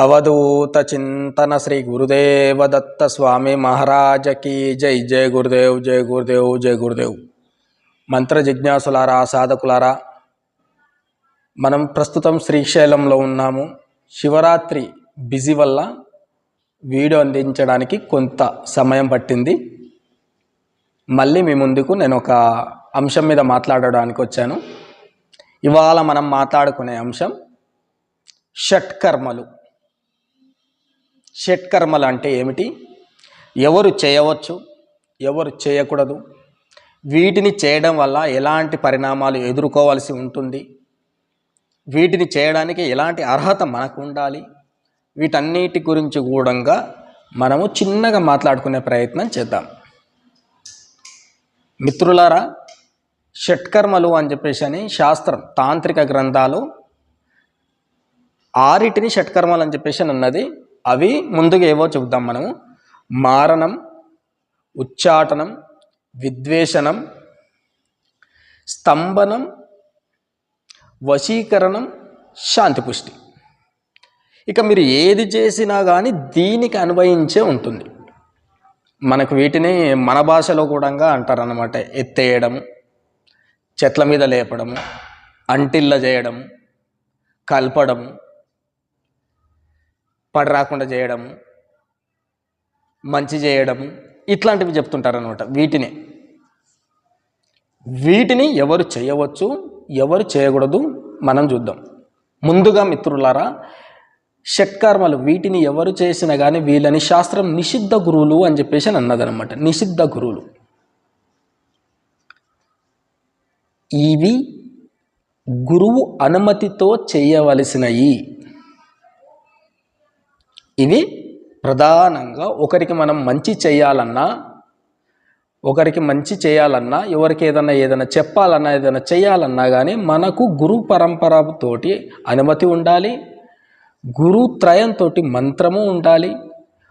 అవధూత చింతన శ్రీ గురుదేవ దత్త స్వామి మహారాజకి జై. జయ గురుదేవ్ జయ గురుదేవ్ జయ గురుదేవ్. మంత్ర జిజ్ఞాసులారా సాధకులారా మనం ప్రస్తుతం శ్రీశైలంలో ఉన్నాము. శివరాత్రి బిజీ వల్ల వీడియో అందించడానికి కొంత సమయం పట్టింది. మళ్ళీ మీ ముందుకు నేను ఒక అంశం మీద మాట్లాడడానికి వచ్చాను. ఇవాళ మనం మాట్లాడుకునే అంశం షట్కర్మలు. షట్కర్మలు అంటే ఏమిటి? ఎవరు చేయవచ్చు ఎవరు చేయకూడదు. వీటిని చేయడం వల్ల ఎలాంటి పరిణామాలు ఎదుర్కోవాల్సి ఉంటుంది? వీటిని చేయడానికి ఎలాంటి అర్హత మనకు ఉండాలి? వీటన్నిటి గురించి కూడా మనము చిన్నగా మాట్లాడుకునే ప్రయత్నం చేద్దాం. మిత్రులారా షట్కర్మలు అని చెప్పేసి అని శాస్త్రం తాంత్రిక గ్రంథాలు ఆరిటిని షట్కర్మలు అని చెప్పేసి అని ఉన్నది అవి ముందుగా ఏవో చెబుతాం మనము. మారణం ఉచ్చాటనం విద్వేషణం స్తంభనం వశీకరణం శాంతిపుష్టి. ఇక మీరు ఏది చేసినా కానీ దీనికి అన్వయించే ఉంటుంది. మనకు వీటిని మన భాషలో కూడా అంటారనమాట ఎత్తేయడం చెట్ల మీద లేపడము అంటిల్ల చేయడము కలపడము పడి రాకుండా చేయడము మంచి చేయడము ఇట్లాంటివి చెప్తుంటారనమాట వీటిని. వీటిని ఎవరు చేయవచ్చు ఎవరు చేయకూడదు మనం చూద్దాం. ముందుగా మిత్రులారా షట్కర్మలు వీటిని ఎవరు చేసినా కానీ వీళ్ళని శాస్త్రం నిషిద్ధ గురువులు అని చెప్పేసి అని అన్నదనమాట నిషిద్ధ గురువులు. ఇవి గురువు అనుమతితో చేయవలసినవి ఇవి ప్రధానంగా ఒకరికి మనం మంచి చేయాలన్నా ఒకరికి మంచి చేయాలన్నా ఎవరికి ఏదన్నా ఏదైనా చెప్పాలన్నా ఏదైనా చేయాలన్నా కానీ మనకు గురు పరంపరతోటి అనుమతి ఉండాలి గురు త్రయంతో మంత్రము ఉండాలి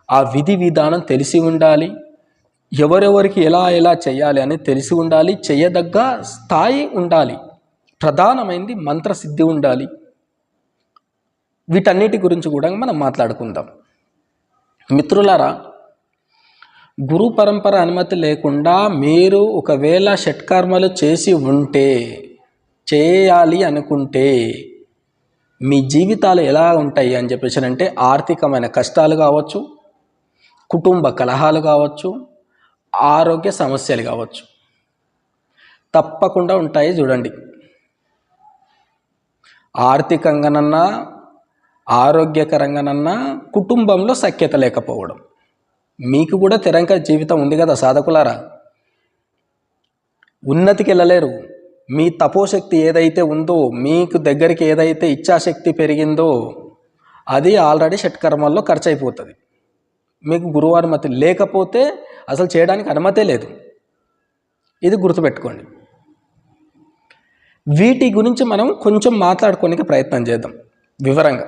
ఆ విధి విధానం తెలిసి ఉండాలి ఎవరెవరికి ఎలా ఎలా చేయాలి అని తెలిసి ఉండాలి చేయదగ్గ స్థాయి ఉండాలి ప్రధానమైనది మంత్రసిద్ధి ఉండాలి. వీటన్నిటి గురించి కూడా మనం మాట్లాడుకుందాం. మిత్రులారా గురు పరంపర అనుమతి లేకుండా మీరు ఒకవేళ షట్కర్మలు చేసి ఉంటే చేయాలి అనుకుంటే మీ జీవితాలు ఎలా ఉంటాయి అని చెప్పేసి అంటే ఆర్థికమైన కష్టాలు కావచ్చు కుటుంబ కలహాలు కావచ్చు ఆరోగ్య సమస్యలు కావచ్చు. తప్పకుండా ఉంటాయి చూడండి. ఆర్థికంగానన్నా ఆరోగ్యకరంగానన్నా కుటుంబంలో సఖ్యత లేకపోవడం. మీకు కూడా తెరంక జీవితం ఉంది కదా సాధకులారా? ఉన్నతికి వెళ్ళలేరు. మీ తపోశక్తి ఏదైతే ఉందో మీకు దగ్గరికి ఏదైతే ఇచ్ఛాశక్తి పెరిగిందో అది ఆల్రెడీ షట్కర్మల్లో ఖర్చు అయిపోతుంది మీకు గురువు అనుమతి లేకపోతే అసలు చేయడానికి అనుమతే లేదు. ఇది గుర్తుపెట్టుకోండి. వీటి గురించి మనం కొంచెం మాట్లాడుకోనికి ప్రయత్నం చేద్దాం. వివరంగా.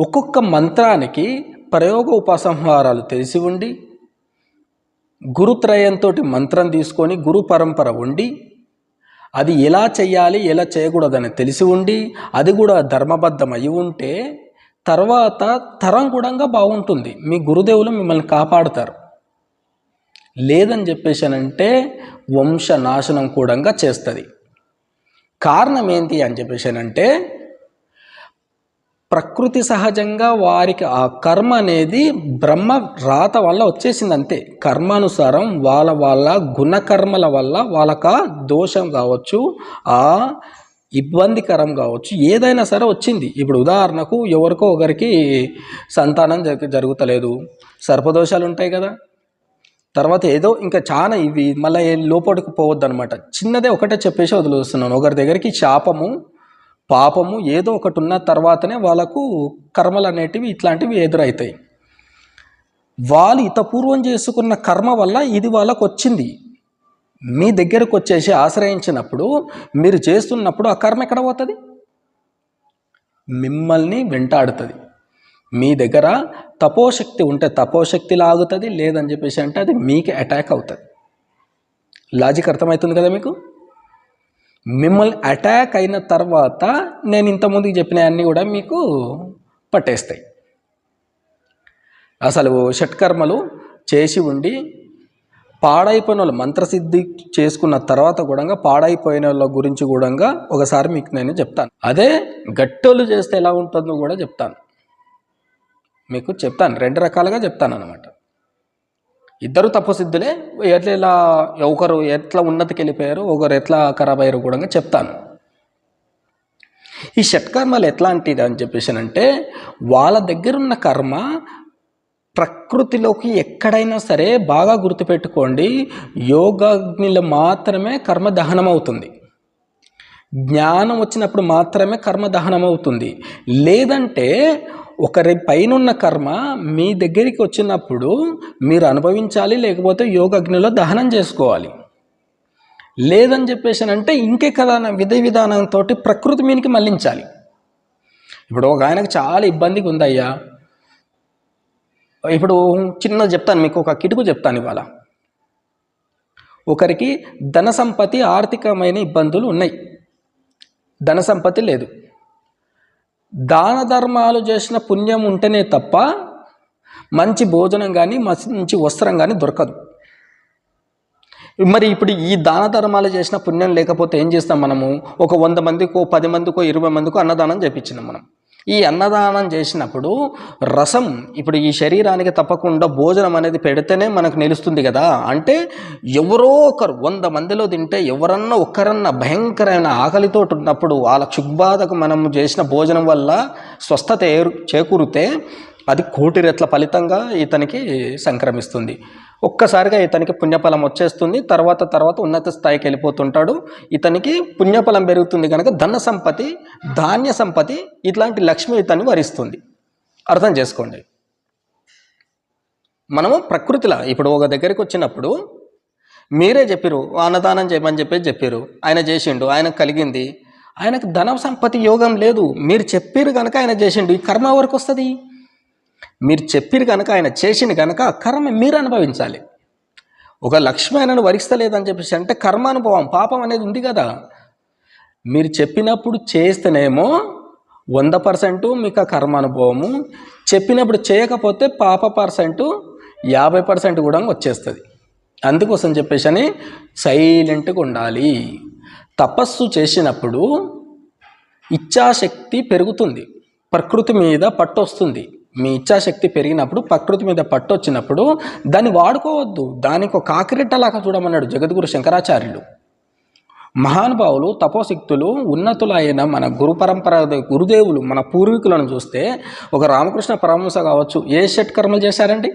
ఒక్కొక్క మంత్రానికి ప్రయోగ ఉపసంహారాలు తెలిసి ఉండి గురుత్రయంతో మంత్రం తీసుకొని గురు పరంపర ఉండి అది ఎలా చేయాలి ఎలా చేయకూడదని తెలిసి ఉండి అది కూడా ధర్మబద్ధం అయి ఉంటే తర్వాత తరం కూడా బాగుంటుంది. మీ గురుదేవులు మిమ్మల్ని కాపాడుతారు. లేదని చెప్పేసానంటే వంశ నాశనం కూడా చేస్తుంది. కారణం ఏంటి అని చెప్పేసానంటే ప్రకృతి సహజంగా వారికి ఆ కర్మ అనేది బ్రహ్మ రాత వల్ల వచ్చేసింది అంతే. కర్మానుసారం వాళ్ళ వాళ్ళ గుణకర్మల వల్ల వాళ్ళక దోషం కావచ్చు ఆ ఇబ్బందికరం కావచ్చు ఏదైనా సరే వచ్చింది. ఇప్పుడు ఉదాహరణకు ఎవరికో ఒకరికి సంతానం జరు జరుగుతలేదు. సర్పదోషాలు ఉంటాయి కదా. తర్వాత ఏదో ఇంకా చాలా ఇవి మళ్ళీ లోపలికి పోవద్దు అనమాట చిన్నదే ఒకటే చెప్పేసి వదిలేస్తున్నాను. ఒకరి దగ్గరికి శాపము పాపము ఏదో ఒకటి ఉన్న తర్వాతనే వాళ్ళకు కర్మలు అనేటివి ఇట్లాంటివి ఎదురవుతాయి వాళ్ళు ఇతపూర్వం చేసుకున్న కర్మ వల్ల ఇది వాళ్ళకు వచ్చింది మీ దగ్గరకు వచ్చేసి ఆశ్రయించినప్పుడు మీరు చేస్తున్నప్పుడు ఆ కర్మ ఎక్కడ పోతుంది? మిమ్మల్ని వెంటాడుతుంది. మీ దగ్గర తపోశక్తి ఉంటే తపోశక్తి లాగుతుంది లేదని చెప్పేసి అంటే అది మీకు అటాక్ అవుతుంది. లాజిక్ అర్థమవుతుంది కదా మీకు? మిమ్మల్ని అటాక్ అయిన తర్వాత నేను ఇంతకుముందుకు చెప్పిన అన్నీ కూడా మీకు పట్టేస్తాయి. అసలు షట్కర్మలు చేసి ఉండి పాడైపోయిన వాళ్ళు మంత్రసిద్ధి చేసుకున్న తర్వాత కూడా పాడైపోయిన వాళ్ళ గురించి కూడా ఒకసారి మీకు నేను చెప్తాను. అదే గట్టోళ్ళు చేస్తే ఎలా ఉంటుందో కూడా చెప్తాను. మీకు చెప్తాను రెండు రకాలుగా చెప్తాను అనమాట ఇద్దరు తప్పసిద్ధులే ఎట్లా ఇలా ఒకరు ఎట్లా ఉన్నతికి వెళ్ళిపోయారు ఒకరు ఎట్లా ఖరాబ్ అయ్యారు కూడా చెప్తాను. ఈ షట్కర్మలు ఎట్లాంటిది అని చెప్పేసి అంటే వాళ్ళ దగ్గర ఉన్న కర్మ ప్రకృతిలోకి ఎక్కడైనా సరే బాగా గుర్తుపెట్టుకోండి యోగాగ్నిలో మాత్రమే కర్మ దహనం అవుతుంది జ్ఞానం వచ్చినప్పుడు మాత్రమే కర్మ దహనం అవుతుంది లేదంటే ఒకరి పైనున్న కర్మ మీ దగ్గరికి వచ్చినప్పుడు మీరు అనుభవించాలి లేకపోతే యోగాగ్నిలో దహనం చేసుకోవాలి. లేదని చెప్పేసి అంటే ఇంకే కదా విధి విధానంతో ప్రకృతి మీనికి మళ్ళించాలి ఇప్పుడు ఒక ఆయనకు చాలా ఇబ్బందిగా ఉందయ్యా ఇప్పుడు చిన్న చెప్తాను మీకు ఒక కిటుకు చెప్తాను ఇవాళ. ఒకరికి ధన సంపత్తి ఆర్థికమైన ఇబ్బందులు ఉన్నాయి. ధన సంపత్తి లేదు. దాన ధర్మాలు చేసిన పుణ్యం ఉంటేనే తప్ప మంచి భోజనం కానీ మంచి వస్త్రం కానీ దొరకదు. మరి ఇప్పుడు ఈ దాన ధర్మాలు చేసిన పుణ్యం లేకపోతే ఏం చేస్తాం మనము? ఒక వంద మందికో పది మందికో ఇరవై మందికో అన్నదానం చేపించినాం మనం. ఈ అన్నదానం చేసినప్పుడు రసం ఇప్పుడు ఈ శరీరానికి తప్పకుండా భోజనం అనేది పెడితేనే మనకు నిలుస్తుంది కదా. అంటే ఎవరో ఒకరు వంద మందిలో తింటే ఎవరన్నా ఒక్కరన్నా భయంకరమైన ఆకలితో ఉన్నప్పుడు వాళ్ళ క్షుగ్బాధకు మనం చేసిన భోజనం వల్ల స్వస్థత ఏరు చేకూరితే అది కోటి రెట్ల ఫలితంగా ఇతనికి సంక్రమిస్తుంది. ఒక్కసారిగా ఇతనికి పుణ్యఫలం వచ్చేస్తుంది. తర్వాత తర్వాత ఉన్నత స్థాయికి వెళ్ళిపోతుంటాడు. ఇతనికి పుణ్యఫలం పెరుగుతుంది కనుక ధన సంపత్తి ధాన్య సంపత్తి ఇట్లాంటి లక్ష్మి ఇతన్ని వరిస్తుంది. అర్థం చేసుకోండి. మనము ప్రకృతిలో ఇప్పుడు ఒక దగ్గరికి వచ్చినప్పుడు మీరే చెప్పారు అన్నదానం చేయమని చెప్పేసి చెప్పారు ఆయన చేసిండు ఆయన కలిగింది. ఆయనకు ధన సంపత్తి యోగం లేదు. మీరు చెప్పారు కనుక ఆయన చేసిండు. ఈ కర్మ వరకు వస్తుంది? మీరు చెప్పిరు కనుక ఆయన చేసింది కనుక ఆ కర్మ మీరు అనుభవించాలి. ఒక లక్ష్మి ఆయనను వరిస్తలేదని చెప్పేసి అంటే కర్మ అనుభవం పాపం అనేది ఉంది కదా. మీరు చెప్పినప్పుడు చేస్తేనేమో వంద పర్సెంట్ మీకు ఆ కర్మ అనుభవము చెప్పినప్పుడు చేయకపోతే పాప పర్సెంట్ యాభై పర్సెంట్ కూడా వచ్చేస్తుంది. అందుకోసం చెప్పేసి అని సైలెంట్గా ఉండాలి. తపస్సు చేసినప్పుడు ఇచ్ఛాశక్తి పెరుగుతుంది ప్రకృతి మీద పట్టు వస్తుంది మీ ఇచ్చాశక్తి పెరిగినప్పుడు ప్రకృతి మీద పట్టు వచ్చినప్పుడు దాన్ని వాడుకోవద్దు. దానికి ఒక కాకిరెట్టలాగా చూడమన్నాడు జగద్గురు శంకరాచార్యులు. మహానుభావులు తపోశక్తులు ఉన్నతులైన మన గురు పరంపర గురుదేవులు మన పూర్వీకులను చూస్తే ఒక రామకృష్ణ పరమహంస కావచ్చు. ఏ షట్ కర్మలు చేశారండి?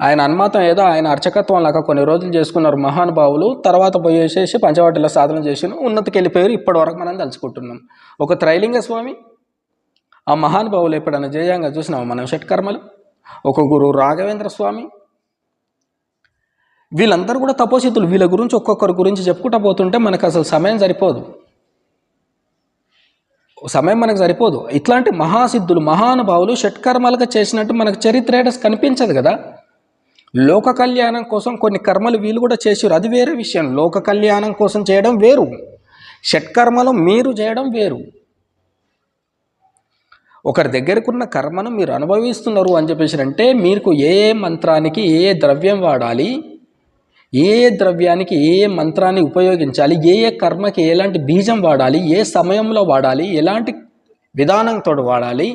ఆయన అన్మాతం ఏదో ఆయన అర్చకత్వం లాగా కొన్ని రోజులు చేసుకున్నారు మహానుభావులు. తర్వాత పోయేసేసి పంచవాటిలో సాధన చేసి ఉన్నతికి వెళ్ళిపోయారు ఇప్పటి వరకు మనం తలుచుకుంటున్నాం. ఒక త్రైలింగ స్వామి ఆ మహానుభావులు ఎప్పుడైనా జయంగా చూసినాము మనం షట్కర్మలు ఒక గురు రాఘవేంద్ర స్వామి. వీళ్ళందరూ కూడా తపోసితులు. వీళ్ళ గురించి ఒక్కొక్కరి గురించి చెప్పుకుంటా పోతుంటే మనకు అసలు సమయం సరిపోదు. సమయం మనకు సరిపోదు. ఇట్లాంటి మహాసిద్ధులు మహానుభావులు షట్కర్మలుగా చేసినట్టు మనకు చరిత్ర కనిపించదు కదా? లోక కళ్యాణం కోసం కొన్ని కర్మలు వీళ్ళు కూడా చేసారు అది వేరే విషయం. లోక కళ్యాణం కోసం చేయడం వేరు. షట్కర్మలు మీరు చేయడం వేరు. ఒకరి దగ్గరకున్న కర్మను మీరు అనుభవిస్తున్నారు అని చెప్పేసి అంటే మీకు ఏ మంత్రానికి ఏ ద్రవ్యం వాడాలి ఏ ద్రవ్యానికి ఏ మంత్రాన్ని ఉపయోగించాలి ఏ ఏ కర్మకి ఎలాంటి బీజం వాడాలి ఏ సమయంలో వాడాలి ఎలాంటి విధానంతో వాడాలి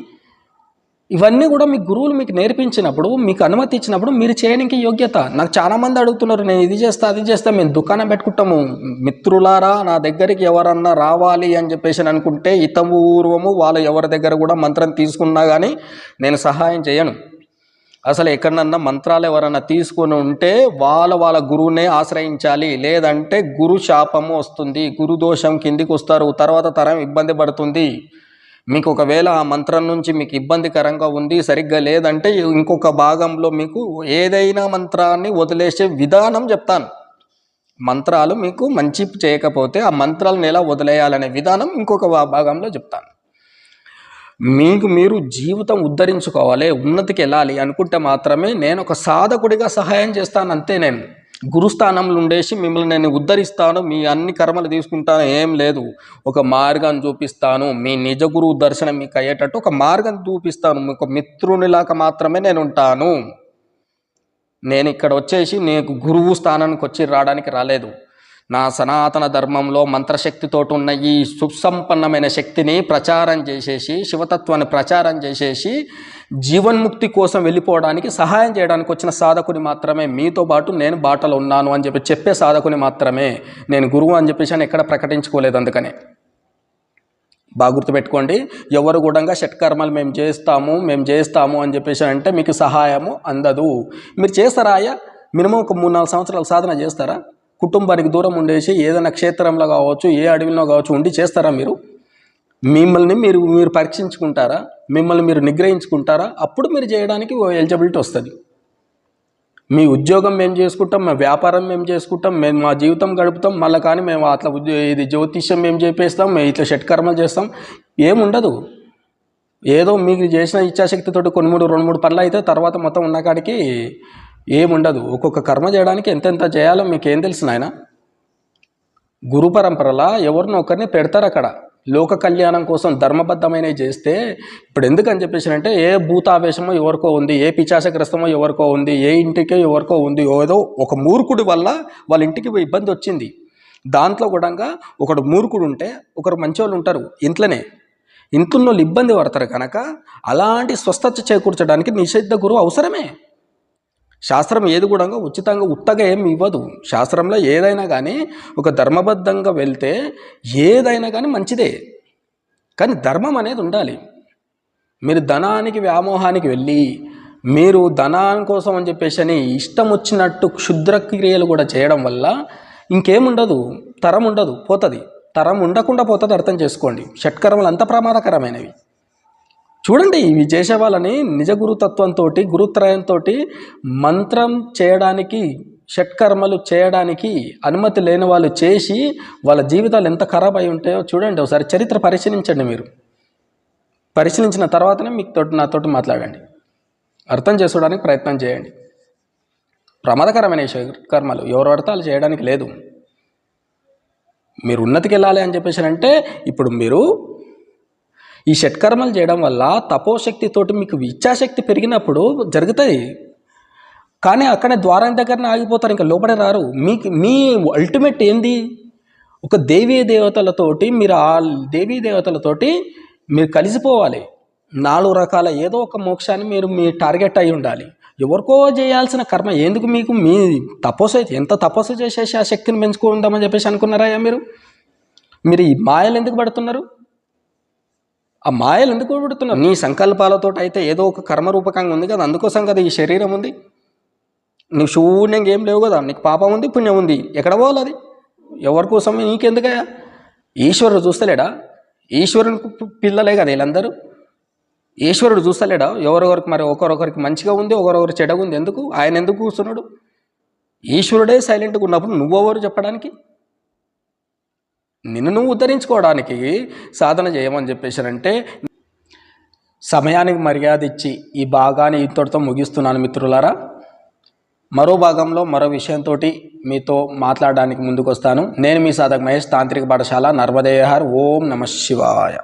ఇవన్నీ కూడా మీ గురువులు మీకు నేర్పించినప్పుడు మీకు అనుమతి ఇచ్చినప్పుడు మీరు చేయడానికి యోగ్యత. నాకు చాలామంది అడుగుతున్నారు నేను ఇది చేస్తా అది చేస్తా మేము దుకాణం పెట్టుకుంటాము. మిత్రులారా నా దగ్గరికి ఎవరన్నా రావాలి అని చెప్పేసి అనుకుంటే ఇతపూర్వము వాళ్ళు ఎవరి దగ్గర కూడా మంత్రం తీసుకున్నా కానీ నేను సహాయం చేయను. అసలు ఎక్కడన్నా మంత్రాలు ఎవరన్నా తీసుకొని ఉంటే వాళ్ళ వాళ్ళ గురువునే ఆశ్రయించాలి. లేదంటే గురు శాపము వస్తుంది గురు దోషం కిందికి వస్తారు తర్వాత తరం ఇబ్బంది పడుతుంది. మీకు ఒకవేళ ఆ మంత్రం నుంచి మీకు ఇబ్బందికరంగా ఉంది సరిగ్గా లేదంటే ఇంకొక భాగంలో మీకు ఏదైనా మంత్రాన్ని వదిలేసే విధానం చెప్తాను. మంత్రాలు మీకు మంచి చేయకపోతే ఆ మంత్రాలను ఎలా వదిలేయాలనే విధానం ఇంకొక భాగంలో చెప్తాను. మీకు మీరు జీవితం ఉద్ధరించుకోవాలి ఉన్నతికి వెళ్ళాలి అనుకుంటే మాత్రమే నేను ఒక సాధకుడిగా సహాయం చేస్తాను అంతే నేను. గురుస్థానంలో ఉండేసి మిమ్మల్ని నేను ఉద్ధరిస్తాను మీ అన్ని కర్మలు తీసుకుంటాను ఏం లేదు. ఒక మార్గాన్ని చూపిస్తాను మీ నిజ గురువు దర్శనం మీకు అయ్యేటట్టు ఒక మార్గం చూపిస్తాను. మీకు మిత్రునిలాగా మాత్రమే నేను ఉంటాను. నేను ఇక్కడ వచ్చేసి నీకు గురువు స్థానానికి వచ్చి రావడానికి రాలేదు. నా సనాతన ధర్మంలో మంత్రశక్తితో ఉన్న ఈ సుసంపన్నమైన శక్తిని ప్రచారం చేసేసి శివతత్వాన్ని ప్రచారం చేసేసి జీవన్ముక్తి కోసం వెళ్ళిపోవడానికి సహాయం చేయడానికి వచ్చిన సాధకుని మాత్రమే మీతో పాటు నేను బాటలో ఉన్నాను అని చెప్పి చెప్పే సాధకుని మాత్రమే నేను గురువు అని చెప్పేసి అని ఎక్కడ ప్రకటించుకోలేదు అందుకనే. బాగా గుర్తుపెట్టుకోండి ఎవరు కూడా షట్కర్మలు మేము చేస్తాము మేము చేస్తాము అని చెప్పేసి అంటే మీకు సహాయము అందదు. మీరు చేస్తారా మినిమం ఒక మూడు నాలుగు సంవత్సరాలు సాధన చేస్తారా? కుటుంబానికి దూరం ఉండేసి ఏదైనా క్షేత్రంలో కావచ్చు ఏ అడవిలో కావచ్చు ఉండి చేస్తారా మీరు? మిమ్మల్ని మీరు మీరు పరీక్షించుకుంటారా? మిమ్మల్ని మీరు నిగ్రహించుకుంటారా? అప్పుడు మీరు చేయడానికి ఎలిజిబిలిటీ వస్తుంది. మీ ఉద్యోగం మేము చేసుకుంటాం మా వ్యాపారం మేము చేసుకుంటాం మేము మా జీవితం గడుపుతాం మళ్ళీ కానీ మేము అట్లా ఉద్యో ఇది జ్యోతిష్యం మేము చేపేస్తాం మేము ఇట్లా షట్కర్మలు చేస్తాం. ఏముండదు ఏదో మీకు చేసిన ఇచ్చాశక్తితో కొన్ని మూడు రెండు మూడు పనులు అయితే తర్వాత మొత్తం ఉన్నకాడికి ఏముండదు ఒక్కొక్క కర్మ చేయడానికి ఎంతెంత చేయాలో మీకు ఏం తెలుసు నాయన? గురు పరంపరలా ఎవరినో ఒకరిని పెడతారు అక్కడ. లోక కళ్యాణం కోసం ధర్మబద్ధమైనవి చేస్తే ఇప్పుడు ఎందుకని చెప్పేసి అంటే ఏ భూతావేశమో ఎవరికో ఉంది ఏ పిచాసగ్రస్తమో ఎవరికో ఉంది ఏ ఇంటికో ఎవరికో ఉంది ఏదో ఒక మూర్ఖుడి వల్ల వాళ్ళ ఇంటికి ఇబ్బంది వచ్చింది. దాంట్లో కూడా ఒకడు మూర్ఖుడు ఉంటే ఒకరు మంచోళ్ళు ఉంటారు ఇంట్లోనే. ఇంట్లో వాళ్ళు ఇబ్బంది పడతారు కనుక అలాంటి స్వస్థత చేకూర్చడానికి నిషిద్ధ గురువు అవసరమే. శాస్త్రం ఏది కూడా ఉచితంగా ఉత్తగా ఏమి ఇవ్వదు. శాస్త్రంలో ఏదైనా కానీ ఒక ధర్మబద్ధంగా వెళ్తే ఏదైనా కానీ మంచిదే. కానీ ధర్మం అనేది ఉండాలి. మీరు ధనానికి వ్యామోహానికి వెళ్ళి మీరు ధనాని కోసం అని చెప్పేసి అని ఇష్టం వచ్చినట్టు క్షుద్రక్రియలు కూడా చేయడం వల్ల ఇంకేముండదు తరం ఉండదు పోతుంది. తరం ఉండకుండా పోతుంది అర్థం చేసుకోండి. షట్కరములు అంత ప్రమాదకరమైనవి. చూడండి ఇవి చేసే వాళ్ళని నిజ గురుతత్వంతో గురుత్రయంతో మంత్రం చేయడానికి షట్కర్మలు చేయడానికి అనుమతి లేని వాళ్ళు చేసి వాళ్ళ జీవితాలు ఎంత ఖరాబ్ అయి ఉంటాయో చూడండి. ఒకసారి చరిత్ర పరిశీలించండి మీరు. పరిశీలించిన తర్వాతనే మీకు తోటి నాతోటి మాట్లాడండి. అర్థం చేసుకోవడానికి ప్రయత్నం చేయండి. ప్రమాదకరమైన ఈ కర్మలు ఎవరు అర్థాలు చేయడానికి లేదు. మీరు ఉన్నతికి వెళ్ళాలి అని చెప్పేసి అంటే ఇప్పుడు మీరు ఈ షట్కర్మలు చేయడం వల్ల తపోశక్తితోటి మీకు ఇచ్ఛాశక్తి పెరిగినప్పుడు జరుగుతాయి. కానీ అక్కడే ద్వారం దగ్గరనే ఆగిపోతారు ఇంకా లోపడే రారు. మీకు మీ అల్టిమేట్ ఏంది? ఒక దేవీ దేవతలతోటి మీరు ఆ దేవీ దేవతలతోటి మీరు కలిసిపోవాలి. నాలుగు రకాల ఏదో ఒక మోక్షాన్ని మీరు మీ టార్గెట్ అయి ఉండాలి. ఎవరికో చేయాల్సిన కర్మ ఎందుకు మీకు? మీ తపస్సు అయితే ఎంత తపస్సు చేసేసి ఆ శక్తిని పెంచుకుందామని చెప్పేసి అనుకున్నారా మీరు? మీరు ఈ మాయలు ఎందుకు పడుతున్నారు? ఆ మాయలు ఎందుకు పడుతున్నావు నీ సంకల్పాలతో అయితే ఏదో ఒక కర్మరూపకంగా ఉంది కదా అందుకోసం కదా ఈ శరీరం ఉంది. నువ్వు శూన్యంగా ఏం లేవు కదా నీకు పాపం ఉంది పుణ్యం ఉంది. ఎక్కడ పోవాలి అది? ఎవరి కోసం నీకెందుకయ్యా? ఈశ్వరుడు చూస్తలేడా? ఈశ్వరుని పిల్లలే కదా వీళ్ళందరూ. ఈశ్వరుడు చూస్తలేడా? ఎవరెవరికి మరి ఒకరొకరికి మంచిగా ఉంది ఒకరొకరు చెడగా ఉంది. ఎందుకు? ఆయన ఎందుకు కూర్చున్నాడు? ఈశ్వరుడే సైలెంట్గా ఉన్నప్పుడు నువ్వెవరు చెప్పడానికి? నిన్ను నువ్వు ఉద్ధరించుకోవడానికి సాధన చేయమని చెప్పేశారంటే సమయానికి మర్యాద ఇచ్చి ఈ భాగాన్ని ఇంతటితో ముగిస్తున్నాను మిత్రులారా. మరో భాగంలో మరో విషయంతో మీతో మాట్లాడడానికి ముందుకు వస్తాను నేను మీ సాధక మహేష్ తాంత్రిక పాఠశాల నర్మదేయహార్ ఓం నమ శివాయ.